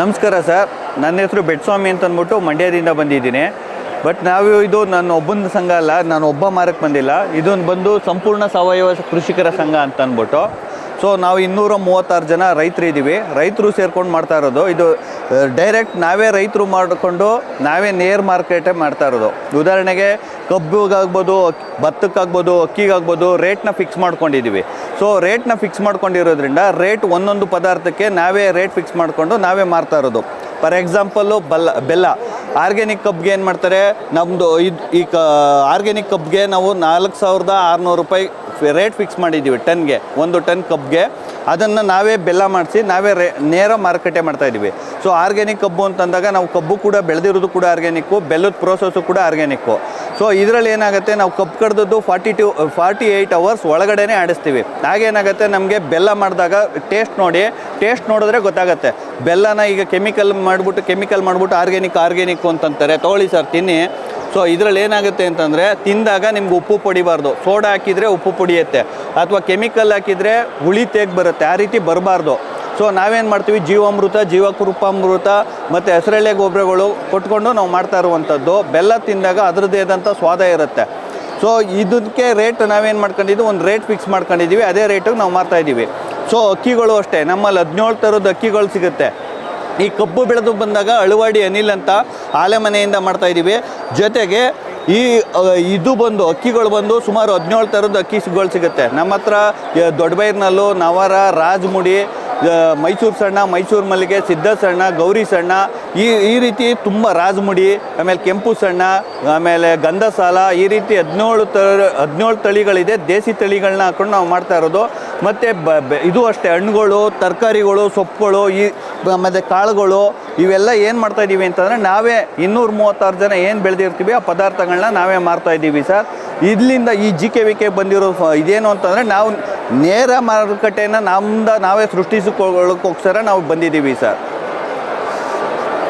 ನಮಸ್ಕಾರ ಸರ್. ನನ್ನ ಹೆಸರು ಬೆಟ್ಸ್ವಾಮಿ ಅಂತ ಅಂದ್ಬಿಟ್ಟು ಮಂಡ್ಯದಿಂದ ಬಂದಿದ್ದೀನಿ. ಬಟ್ ನಾವು ಇದು ನನ್ನ ಒಬ್ಬನ ಸಂಘ ಅಲ್ಲ, ನಾನು ಒಬ್ಬ ಮಾರಕ್ಕೆ ಬಂದಿಲ್ಲ. ಇದೊಂದು ಬಂದು ಸಂಪೂರ್ಣ ಸಾವಯವ ಕೃಷಿಕರ ಸಂಘ ಅಂತ ಅಂದ್ಬಿಟ್ಟು ಸೊ ನಾವು ಇನ್ನೂರ ಮೂವತ್ತಾರು ಜನ ರೈತರು ಇದ್ದೀವಿ ರೈತರು ಸೇರ್ಕೊಂಡು ಮಾಡ್ತಾ ಇರೋದು. ಇದು ಡೈರೆಕ್ಟ್ ನಾವೇ ರೈತರು ಮಾಡಿಕೊಂಡು ನಾವೇ ನೇರ್ ಮಾರ್ಕೆಟೇ ಮಾಡ್ತಾ ಇರೋದು. ಉದಾಹರಣೆಗೆ ಕಬ್ಬಿಗಾಗ್ಬೋದು, ಭತ್ತಕ್ಕಾಗ್ಬೋದು, ಅಕ್ಕಿಗಾಗ್ಬೋದು ರೇಟ್ನ ಫಿಕ್ಸ್ ಮಾಡ್ಕೊಂಡಿದ್ದೀವಿ ಸೊ ರೇಟ್ನ ಫಿಕ್ಸ್ ಮಾಡ್ಕೊಂಡಿರೋದ್ರಿಂದ ರೇಟ್ ಒಂದೊಂದು ಪದಾರ್ಥಕ್ಕೆ ನಾವೇ ರೇಟ್ ಫಿಕ್ಸ್ ಮಾಡಿಕೊಂಡು ನಾವೇ ಮಾರ್ತಾ ಇರೋದು. ಫಾರ್ ಎಕ್ಸಾಂಪಲ್ಲು ಬಲ್ಲ ಬೆಲ್ಲ. ಆರ್ಗ್ಯಾನಿಕ್ ಕಬ್ಗೆ ಏನು ಮಾಡ್ತಾರೆ? ನಮ್ಮದು ಇದು ಈ ಕ ಆರ್ಗ್ಯಾನಿಕ್ ಕಬ್ಗೆ ನಾವು ನಾಲ್ಕು ಸಾವಿರದ ಆರುನೂರು ರೂಪಾಯಿ ರೇಟ್ ಫಿಕ್ಸ್ ಮಾಡಿದ್ದೀವಿ ಟನ್ಗೆ, ಒಂದು ಟನ್ ಕಬ್ಗೆ ಅದನ್ನು ನಾವೇ ಬೆಲ್ಲ ಮಾಡಿಸಿ, ನಾವೇ ರೇ ನೇರ ಮಾರುಕಟ್ಟೆ ಮಾಡ್ತಾ ಇದ್ದೀವಿ ಸೊ ಆರ್ಗ್ಯಾನಿಕ್ ಕಬ್ಬು ಅಂತಂದಾಗ ನಾವು ಕಬ್ಬು ಕೂಡ ಬೆಳೆದಿರೋದು ಕೂಡ ಆರ್ಗ್ಯಾನಿಕ್ಕು, ಬೆಲ್ಲದ ಪ್ರೋಸೆಸ್ಸು ಕೂಡ ಆರ್ಗ್ಯಾನಿಕ್ಕು. ಸೊ ಇದರಲ್ಲಿ ಏನಾಗುತ್ತೆ, ನಾವು ಕಬ್ಬು ಕಡ್ದದ್ದು forty two forty eight hours ಒಳಗಡೆನೇ ಆಡಿಸ್ತೀವಿ. ಹಾಗೇನಾಗುತ್ತೆ ನಮಗೆ ಬೆಲ್ಲ ಮಾಡಿದಾಗ ಟೇಸ್ಟ್ ನೋಡಿ ಟೇಸ್ಟ್ ನೋಡಿದ್ರೆ ಗೊತ್ತಾಗುತ್ತೆ. ಬೆಲ್ಲನ ಈಗ ಕೆಮಿಕಲ್ ಮಾಡಿಬಿಟ್ಟು ಕೆಮಿಕಲ್ ಮಾಡಿಬಿಟ್ಟು ಆರ್ಗ್ಯಾನಿಕ್ ಆರ್ಗ್ಯಾನಿಕ್ ಅಂತಂತಾರೆ. ತೊಗೊಳ್ಳಿ ಸರ್, ತಿನ್ನಿ. ಸೊ ಇದರಲ್ಲಿ ಏನಾಗುತ್ತೆ ಅಂತಂದರೆ, ತಿಂದಾಗ ನಿಮ್ಗೆ ಉಪ್ಪು ಪಡಿಬಾರ್ದು. ಸೋಡಾ ಹಾಕಿದರೆ ಉಪ್ಪು ಪುಡಿಯುತ್ತೆ. ಅಥವಾ ಕೆಮಿಕಲ್ ಹಾಕಿದರೆ ಹುಳಿ ತೇಗ್ ಬರುತ್ತೆ. ಆ ರೀತಿ ಬರಬಾರ್ದು. ಸೊ ನಾವೇನು ಮಾಡ್ತೀವಿ? ಜೀವಾಮೃತ, ಜೀವಕೃಪಾಮೃತ ಮತ್ತು ಹೆಸರೆಳೆ ಗೊಬ್ಬರಗಳು ಕೊಟ್ಕೊಂಡು ನಾವು ಮಾಡ್ತಾ ಇರುವಂಥದ್ದು. ಬೆಲ್ಲ ತಿಂದಾಗ ಅದರದ್ದೇ ಆದಂಥ ಸ್ವಾದ ಇರುತ್ತೆ. ಸೊ ಇದಕ್ಕೆ ರೇಟ್ ನಾವೇನು ಮಾಡ್ಕೊಂಡಿದ್ದು ಒಂದು ರೇಟ್ ಫಿಕ್ಸ್ ಮಾಡ್ಕೊಂಡಿದ್ದೀವಿ. ಅದೇ ರೇಟಿಗೆ ನಾವು ಮಾರ್ತಾ ಇದ್ದೀವಿ. ಸೊ ಅಕ್ಕಿಗಳು ಅಷ್ಟೇ. ನಮ್ಮಲ್ಲಿ ಹದಿನೇಳು ಥರದ ಅಕ್ಕಿಗಳು ಸಿಗುತ್ತೆ. ಈ ಕಬ್ಬು ಬೆಳೆದು ಬಂದಾಗ ಅಳುವಾಡಿ ಅನಿಲ್ ಅಂತ ಆಲೆಮನೆಯಿಂದ ಮಾಡ್ತಾ ಇದ್ದೀವಿ. ಜೊತೆಗೆ ಈ ಇದು ಬಂದು, ಅಕ್ಕಿಗಳು ಬಂದು ಸುಮಾರು ಹದಿನೇಳು ಥರದ ಅಕ್ಕಿಗಳು ಸಿಗುತ್ತೆ. ನಮ್ಮ ಹತ್ರ ದೊಡ್ಡಬೈರ್ನಲ್ಲು, ನವರ, ರಾಜಮುಡಿ ಮೈಸೂರು ಸಣ್ಣ, ಮೈಸೂರು ಮಲ್ಲಿಗೆ ಸಿದ್ಧ ಸಣ್ಣ, ಗೌರಿ ಸಣ್ಣ, ಈ ಈ ರೀತಿ ತುಂಬ ರಾಜಮುಡಿ, ಆಮೇಲೆ ಕೆಂಪು ಸಣ್ಣ, ಆಮೇಲೆ ಗಂಧ ಸಾಲ, ಈ ರೀತಿ ಹದಿನೇಳು ತ ಹದಿನೇಳು ತಳಿಗಳಿದೆ. ದೇಸಿ ತಳಿಗಳನ್ನ ಹಾಕೊಂಡು ನಾವು ಮಾಡ್ತಾ ಇರೋದು. ಮತ್ತು ಬ, ಇದು ಅಷ್ಟೇ, ಹಣ್ಣುಗಳು, ತರಕಾರಿಗಳು, ಸೊಪ್ಪುಗಳು, ಈ ಮತ್ತು ಕಾಳುಗಳು, ಇವೆಲ್ಲ ಏನು ಮಾಡ್ತಾ ಇದ್ದೀವಿ ಅಂತಂದರೆ ನಾವೇ ಇನ್ನೂರು ಮೂವತ್ತಾರು ಜನ ಏನು ಬೆಳೆದಿರ್ತೀವಿ ಆ ಪದಾರ್ಥಗಳನ್ನ ನಾವೇ ಮಾರ್ತಾ ಇದ್ದೀವಿ ಸರ್. ಇದರಿಂದ ಈ ಜಿ ಕೆ ವಿ ಕೆ ಬಂದಿರೋ ಇದೇನು ಅಂತಂದರೆ ನಾವು ನೇರ ಮಾರುಕಟ್ಟೆನ ನಮ್ದ ನಾವೇ ಸೃಷ್ಟಿಸಿಕೊಳ್ಳೋಕ್ಕೋಸ್ಕರ ನಾವು ಬಂದಿದ್ದೀವಿ ಸರ್.